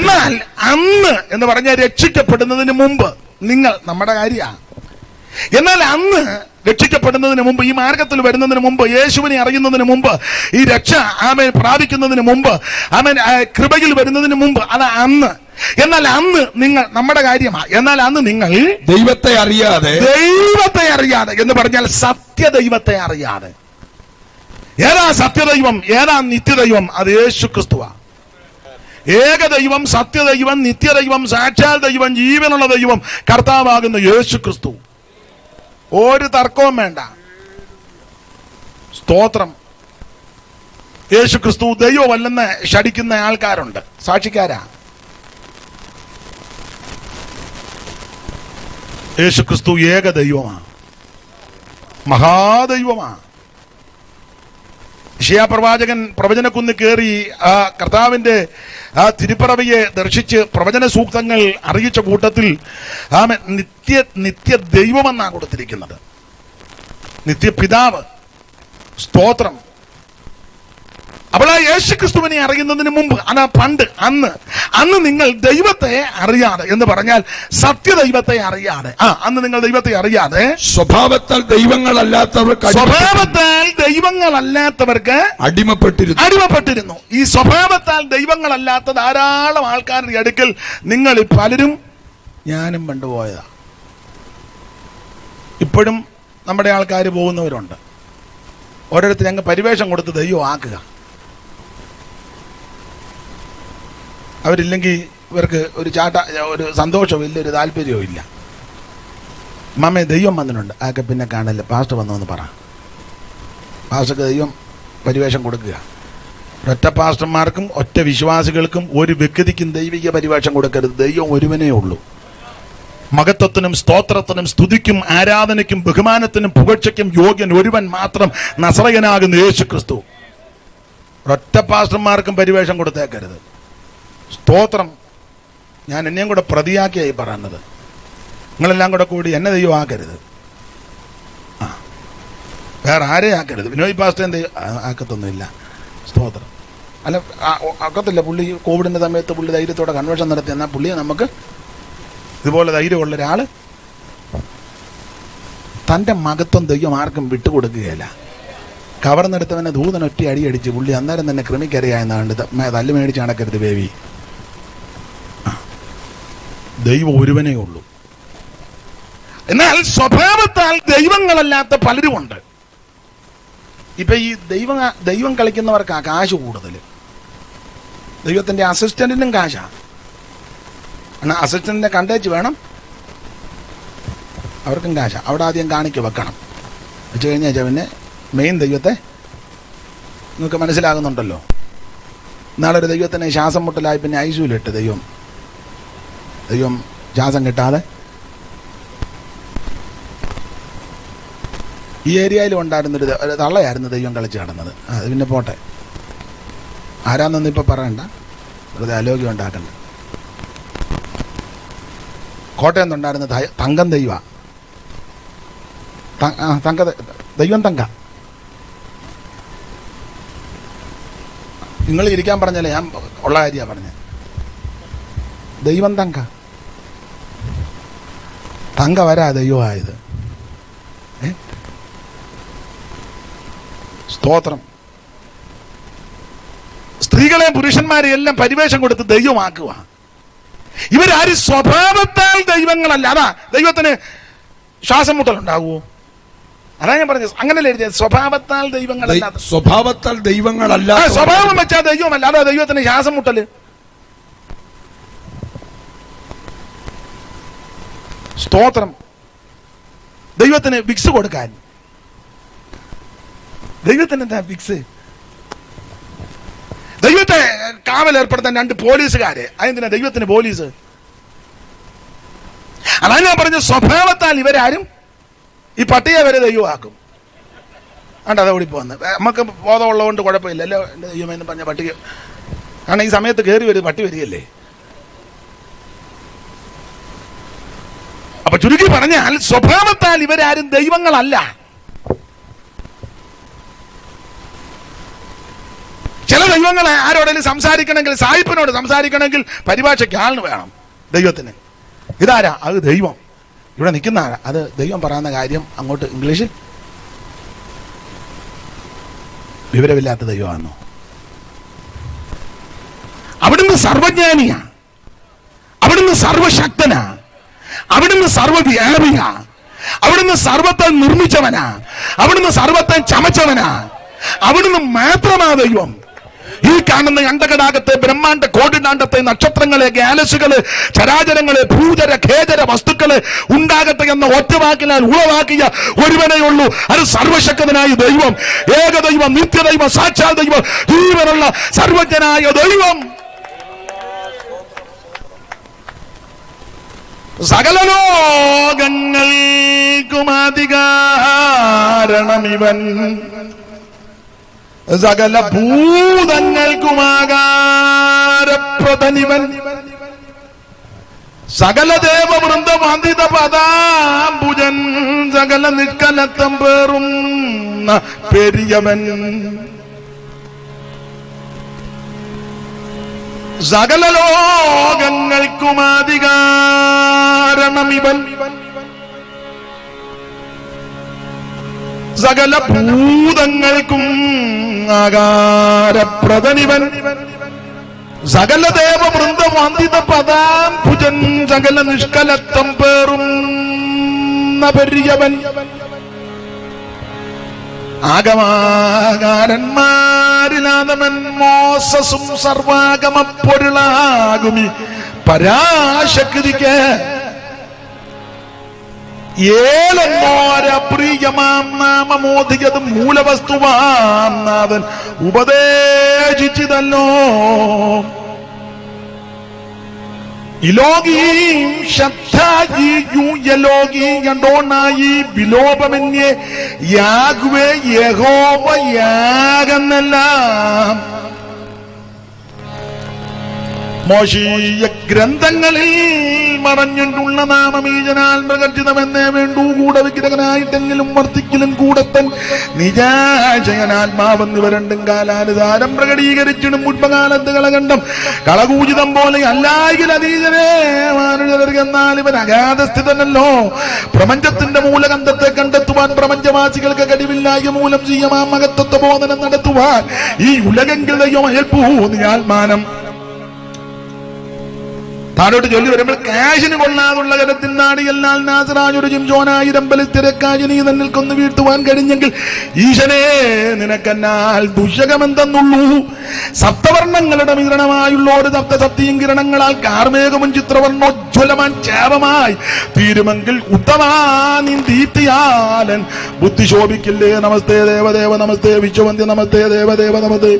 എന്നാൽ അന്ന് എന്ന് പറഞ്ഞാൽ രക്ഷിക്കപ്പെടുന്നതിന് മുമ്പ് നിങ്ങൾ നമ്മുടെ കാര്യമാണ് എന്നാൽ അന്ന് രക്ഷിക്കപ്പെടുന്നതിന് മുമ്പ് ഈ മാർഗത്തിൽ വരുന്നതിന് മുമ്പ് യേശുവിനെ അറിയുന്നതിന് മുമ്പ് ഈ രക്ഷ ആമൻ പ്രാപിക്കുന്നതിന് മുമ്പ് ആമൻ കൃപയിൽ വരുന്നതിന് മുമ്പ് അത് അന്ന്. എന്നാൽ അന്ന് നിങ്ങൾ നമ്മുടെ കാര്യമാണ് എന്നാൽ അന്ന് നിങ്ങൾ ദൈവത്തെ അറിയാതെ ദൈവത്തെ അറിയാതെ എന്ന് പറഞ്ഞാൽ സത്യദൈവത്തെ അറിയാതെ. ഏതാ സത്യദൈവം? ഏതാ നിത്യദൈവം? അത് യേശു ക്രിസ്തുവാ ഏകദൈവം സത്യദൈവം നിത്യദൈവം സാക്ഷാൽ ദൈവം ജീവനുള്ള ദൈവം കർത്താവാകുന്ന യേശു ക്രിസ്തു ഒരു തർക്കവും വേണ്ട. സ്തോത്രം. യേശു ക്രിസ്തു ദൈവമല്ലെന്ന് ഷടിക്കുന്ന ആൾക്കാരുണ്ട്. സാക്ഷിക്കാരാ? യേശു ക്രിസ്തു ഏക ദൈവമാണ് മഹാദൈവമാണ് ഷിയാ പ്രവാചകൻ പ്രവചനക്കുന്ന് കയറി ആ കർത്താവിന്റെ ആ തിരുപ്പറവയെ ദർശിച്ച് പ്രവചന സൂക്തങ്ങൾ അറിയിച്ച കൂട്ടത്തിൽ ആമ നിത്യ നിത്യ ദൈവമെന്നാണ് കൊടുത്തിരിക്കുന്നത്. നിത്യപിതാവ് സ്തോത്രം. അപ്പോൾ ആ യേശു ക്രിസ്തുവിനെ അറിയുന്നതിന് മുമ്പ് അതാ പണ്ട് അന്ന്. അന്ന് നിങ്ങൾ ദൈവത്തെ അറിയാതെ എന്ന് പറഞ്ഞാൽ സത്യദൈവത്തെ അറിയാതെ. ആ അന്ന് നിങ്ങൾ ദൈവത്തെ അറിയാതെ സ്വഭാവത്താൽ ദൈവങ്ങളല്ലാത്തവർക്ക് സ്വഭാവത്താൽ ദൈവങ്ങളല്ലാത്തവർക്ക് അടിമപ്പെട്ടിരുന്നു. അടിമപ്പെട്ടിരുന്നു. ഈ സ്വഭാവത്താൽ ദൈവങ്ങളല്ലാത്ത ധാരാളം ആൾക്കാരുടെ അടുക്കൽ നിങ്ങൾ പലരും ഞാനും കണ്ടുപോയതാ ഇപ്പോഴും നമ്മുടെ ആൾക്കാർ പോകുന്നവരുണ്ട്. ഓരോരുത്തർ അങ്ങ് പരിവേഷം കൊടുത്ത് ദൈവം ആക്കുക. അവരില്ലെങ്കിൽ ഇവർക്ക് ഒരു ചാട്ട ഒരു സന്തോഷവും ഇല്ല ഒരു താല്പര്യവും ഇല്ല. മാമേ ദൈവം വന്നിട്ടുണ്ട്. അതൊക്കെ പിന്നെ കാണല്ലേ പാസ്റ്റർ വന്നതെന്ന് പറ. പാസ്റ്റർക്ക് ദൈവം പരിവേഷം കൊടുക്കുക. ഒറ്റ പാസ്റ്റർമാർക്കും ഒറ്റ വിശ്വാസികൾക്കും ഒരു വ്യക്തിക്കും ദൈവിക പരിവേഷം കൊടുക്കരുത്. ദൈവം ഒരുവനേ ഉള്ളൂ. മഹത്വത്തിനും സ്തോത്രത്തിനും സ്തുതിക്കും ആരാധനയ്ക്കും ബഹുമാനത്തിനും പുകഴ്ചയ്ക്കും യോഗ്യൻ ഒരുവൻ മാത്രം നസറകനാകുന്ന യേശു ക്രിസ്തു ഒറ്റ പാസ്റ്റർമാർക്കും പരിവേഷം കൊടുത്തേക്കരുത്. സ്തോത്രം. ഞാൻ എന്നെയും കൂടെ പ്രതിയാക്കിയായി പറയുന്നത്. നിങ്ങളെല്ലാം കൂടെ കൂടി എന്നെ ദൈവം ആക്കരുത്. ആ. വേറെ ആരെയും ആക്കരുത്. വിനോയ് പാസ്റ്റർ എന്ത് ആക്കത്തൊന്നുമില്ല. സ്തോത്രം. അല്ല ആക്കത്തില്ല. പുള്ളി കോവിഡിന്റെ സമയത്ത് പുള്ളി ധൈര്യത്തോടെ കൺവെൻഷൻ നടത്തി എന്നാൽ പുള്ളിയെ നമുക്ക് ഇതുപോലെ ധൈര്യമുള്ള ഒരാൾ തന്റെ മകത്വം ദൈവം ആർക്കും വിട്ടുകൊടുക്കുകയില്ല. കവർന്നെടുത്തവനെ ദൂതൻ ഒറ്റ അടി അടിച്ച് പുള്ളി അന്നേരം തന്നെ ക്രിമിക്കരയായെന്നാണ്ട് തല്ല് മേടിച്ച് നടക്കരുത് ബേബി. ദൈവം ഒരുവനേ ഉള്ളൂ. എന്നാൽ സ്വഭാവത്താൽ ദൈവങ്ങളല്ലാത്ത പലരുമുണ്ട്. ഇപ്പൊ ഈ ദൈവം ദൈവം കളിക്കുന്നവർക്കാ കാശ് കൂടുതൽ. ദൈവത്തിന്റെ അസിസ്റ്റന്റിനും കാശാ. എന്നാ അസിസ്റ്റന്റിനെ കണ്ടേച്ച് വേണം. അവർക്കും കാശ. അവിടെ ആദ്യം കാണിക്ക് വെക്കണം. വെച്ച് കഴിഞ്ഞാൽ പിന്നെ മെയിൻ ദൈവത്തെ നിങ്ങൾക്ക് മനസ്സിലാകുന്നുണ്ടല്ലോ. ഒരു ദൈവത്തിന് ശ്വാസം മുട്ടലായി പിന്നെ ഐസുവിലിട്ട് ദൈവം. ദൈവം ജാസം കിട്ടാതെ ഈ ഏരിയയിലും ഉണ്ടായിരുന്നൊരു തള്ളയായിരുന്നു ദൈവം കളിച്ച് കിടന്നത് അത് പിന്നെ പോട്ടെ. ആരാന്നൊന്നും ഇപ്പം പറയണ്ട. വെറുതെ അലോഗ്യം ഉണ്ടാക്കണ്ട. കോട്ടയം നിന്നുണ്ടായിരുന്ന തങ്കം ദൈവ. തങ്ക ദൈവം തങ്ക. നിങ്ങൾ ഇരിക്കാൻ പറഞ്ഞല്ലേ ഞാൻ ഉള്ള കാര്യമാണ് പറഞ്ഞത്. ദൈവം തങ്ക. തങ്ക വരാ ദൈവമായത് ഏ? സ്തോത്രം. സ്ത്രീകളെ പുരുഷന്മാരെ എല്ലാം പരിവേഷം കൊടുത്ത് ദൈവമാക്കുക. ഇവരാരും സ്വഭാവത്താൽ ദൈവങ്ങളല്ല. അതാ ദൈവത്തിന് ശ്വാസം മുട്ടലുണ്ടാകുമോ അതാ ഞാൻ പറഞ്ഞത്. അങ്ങനല്ലേ എഴുതിയത്? സ്വഭാവത്താൽ ദൈവങ്ങളല്ല സ്വഭാവത്താൽ ദൈവങ്ങളല്ല സ്വഭാവം വെച്ചാൽ ദൈവമല്ല. അതാ ദൈവത്തിന് ശ്വാസം മുട്ടൽ. സ്തോത്രം. ദൈവത്തിന് വിക്സ് കൊടുക്കാൻ. ദൈവത്തിന് എന്താ വിക്സ്? ദൈവത്തെ കാവൽ ഏർപ്പെടുത്താൻ രണ്ട് പോലീസുകാര്. അതെന്തിനാ ദൈവത്തിന് പോലീസ്? അതാ ഞാൻ പറഞ്ഞ സ്വഭാവത്താൽ ഇവരാരും ഈ പട്ടിയെ വരെ ദൈവമാക്കും. ആണ്ട് അത് ഓടിപ്പോന്ന് നമുക്ക് ബോധമുള്ളതുകൊണ്ട് കുഴപ്പമില്ല അല്ലോ എന്റെ ദൈവമെന്ന് പറഞ്ഞ പട്ടിക കാരണം ഈ സമയത്ത് കയറി വരും പട്ടി വരികയല്ലേ? അപ്പൊ ചുരുക്കി പറഞ്ഞാൽ സ്വഭാവത്താൽ ഇവരാരും ദൈവങ്ങളല്ല. ചില ദൈവങ്ങളെ ആരോടെങ്കിലും സംസാരിക്കണമെങ്കിൽ സായിപ്പിനോട് സംസാരിക്കണമെങ്കിൽ പരിഭാഷയ്ക്ക് ആളിന് വേണം ദൈവത്തിന്. ഇതാരാ? അത് ദൈവം. ഇവിടെ നിൽക്കുന്ന ആരാ? അത് ദൈവം പറയുന്ന കാര്യം അങ്ങോട്ട് ഇംഗ്ലീഷിൽ. വിവരമില്ലാത്ത ദൈവമാണോ അവിടുന്ന് സർവജ്ഞാനിയാ. അവിടുന്ന് സർവശക്തനാ. അവിടുന്ന് സർവവ്യാപിയാ അവിടുന്ന് സർവത്തെ നിർമ്മിച്ചവനാ. അവിടുന്ന് സർവത്തെ ചമച്ചവനാ. അവിടുന്ന് മാത്രമാ ദൈവം. ഈ കാണുന്ന അണ്ടകടാകത്തെ ബ്രഹ്മാണ്ട കോടിനാണ്ടത്തെ നക്ഷത്രങ്ങളെ ഗാലസുകൾ ചരാചരങ്ങൾ ഭൂചര ഖേചര വസ്തുക്കൾ ഉണ്ടാകട്ടെ എന്ന ഒറ്റവാക്കിനാൽ ഉളവാക്കിയ ഒരുവനേ ഉള്ളൂ അത് സർവശക്തനായ ദൈവം. ഏകദൈവം നിത്യദൈവം സാക്ഷാൽ ദൈവം. ജീവനുള്ള സർവജ്ഞനായ ദൈവം. സകല ലോകങ്ങൾക്കും അധികാരണമിവൻ സകല ഭൂതങ്ങൾ ആകാരപ്രദനിവൻ സകല ദേവവൃന്ദവന്ദിത പദാംബുജൻ സകല നിഷ്കലത്തം പേറും പെരിയവൻ. സകല ലോകങ്ങൾക്കും അധികാരണമിവൻ സകല ഭൂതങ്ങൾക്കും ആകാരപ്രദനിവൻ. സകല ദേവവൃന്ദ വന്ദിത പദാം ഭുജൻ സകല നിഷ്കലത്വം പേറും പെരിയവൻ ആഗമാകാരന്മാരിലാതമൻ മോസസും സർവാഗമ പൊരുളാകുമി പരാശക്തിക്ക് ഏലന്നോരപ്രിയമാം നാമമോദികത് മൂലവസ്തുവാം നാഥൻ ഉപദേശിച്ചതല്ലോ. ഇലോകീം ശബ്ദീയുയലോകി കണ്ടോണായി വിലോപമെന്യേ യാഗുവേ യഹോവ യാഗെന്നെല്ലാം മോശീയ ഗ്രന്ഥങ്ങളിൽ മറഞ്ഞിട്ടുള്ള നാമമീജനാൽ ഈ ജനാൽ വിഗ്രഹനായിട്ടെങ്കിലും വർത്തിക്കലും കൂടത്തൻ നിജാശയനാത്മാവെന്ന് രണ്ടും കാലാനുധാരം പ്രകടീകരിച്ചിടും മുൻപകാലത്ത് കളകണ്ടം കളകൂചിതം പോലെ അല്ലായെങ്കിൽ അതീതരേ എന്നാൽ ഇവൻ അഗാധസ്ഥിതനല്ലോ. പ്രപഞ്ചത്തിന്റെ മൂലകന്ധത്തെ കണ്ടെത്തുവാൻ പ്രപഞ്ചവാസികൾക്ക് കഴിവില്ലായ മൂലം ചെയ്യമാ മകത്വത്വ ബോധനം നടത്തുവാൻ ഈ ഉലകെങ്കിലും ദൈവം അയൽപ്പൂ നീ ആത്മാനം. താഴോട്ട് ചൊല്ലി വരുമ്പോൾ കാശിന് കൊള്ളാതുള്ള കരത്തിനാണ് എന്നാൽ നാസറായൊരു ജോനായിരം ബലിത്തിരക്കാശ് നീ തന്നിൽ കൊന്നു വീഴ്ത്തുവാൻ കഴിഞ്ഞെങ്കിൽ ഈശനെ നിനക്കെന്നാൽ ദുശകമെന്തെന്നുള്ളൂ. സപ്തവർണങ്ങളുടെ മിശ്രണമായുള്ള ഒരു സപ്ത കിരണങ്ങളാൽ കിരണങ്ങളാൽ കാർമേകവും ചിത്രവർണോജ്വലമാൻ ചേപമായി തീരുമെങ്കിൽ ഉത്തമാനിന്ദീത്തിയാലൻ ബുദ്ധി ശോഭിക്കില്ലേ? നമസ്തേ ദേവദേവ നമസ്തേ വിശ്വവന്തി നമസ്തേ ദേവദേവ നമസ്തേ.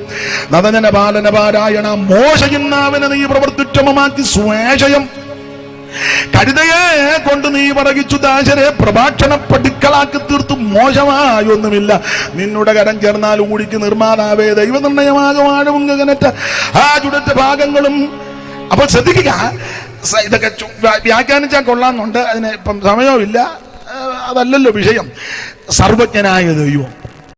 നദനന ബാലന പാരായണ മോശയുന്നാവിനെ നീ പ്രവർത്തിക്ഷമമാക്കി സ്വേഷയം കഴുതയെ കൊണ്ട് നീ പറകിച്ചു ദാശരെ പ്രഭാഷണ പടുക്കളാക്കി തീർത്തു മോശമായൊന്നുമില്ല നിന്നുടെ കരം ചേർന്നാൽ ഊടിക്ക് നിർമ്മാതാവേ ദൈവനിർണയമാകുവാനും ഗഗനറ്റ ആ ചുടറ്റ ഭാഗങ്ങളും. അപ്പോൾ ശ്രദ്ധിക്കുക ഇതൊക്കെ വ്യാഖ്യാനിച്ചാൽ കൊള്ളാമെന്നുണ്ട്. അതിന് ഇപ്പം സമയവുമില്ല. അതല്ലല്ലോ വിഷയം. സർവജ്ഞനായ ദൈവം.